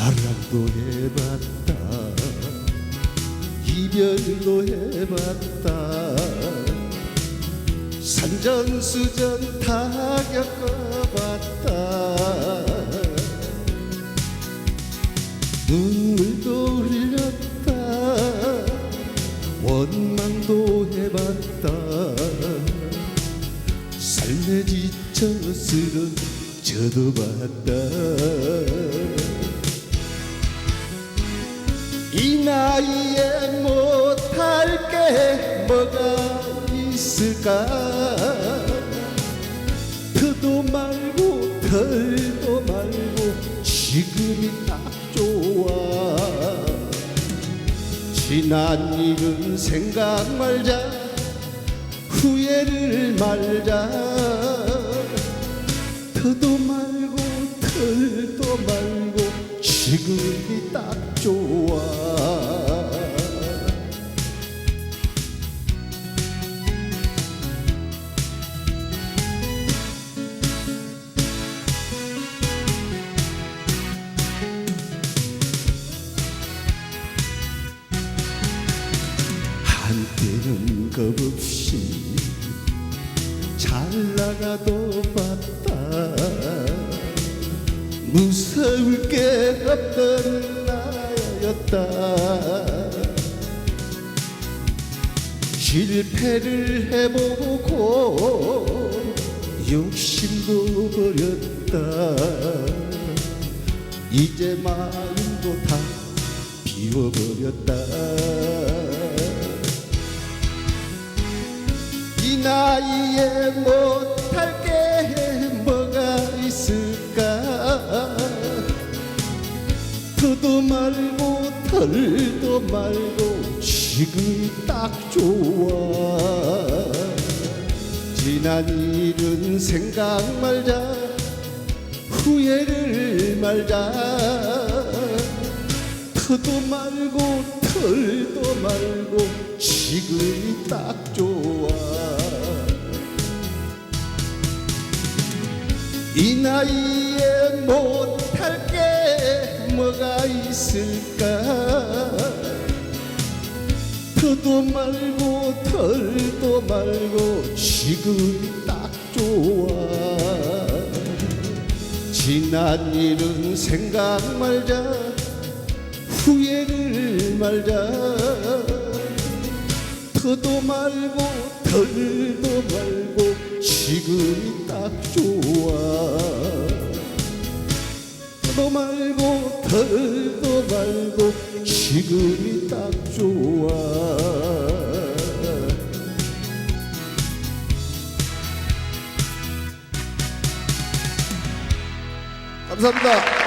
사랑도 해봤다. 이별도 해봤다. 산전수전 다 겪어봤다. 눈물도 흘렸다. 원망도 해봤다. 삶에 지쳐 쓰러져도 봤다 이 나이에 못할 게 뭐가 있을까? 더도 말고 덜도 말고 지금이 딱 좋아. 지난 일은 생각 말자 후회를 말자. 더도 말고 덜도 말고 지금이 딱 좋아 겁없이 잘 나가도 봤다. 무서울 게 없던 나였다. 실패를 해보고 욕심도 버렸다. 이제 마음도 다 비워버렸다 이 나이에 못할 게. 뭐가 있을까? 더도 말고 덜도 말고 지금이 딱 좋아. 지난 일은 생각 말자. 후회를 말자. 더도 말고 덜도 말고 지금이 딱 좋아 이 나이에 못할 게 뭐가 있을까? 더도 말고 덜도 말고 지금이 딱 좋아. 지난 일은 생각 말자 후회를 말자. 더도 말고 덜도 말고 지금이 더도 말고 덜도 말고 지금이 딱 좋아 감사합니다.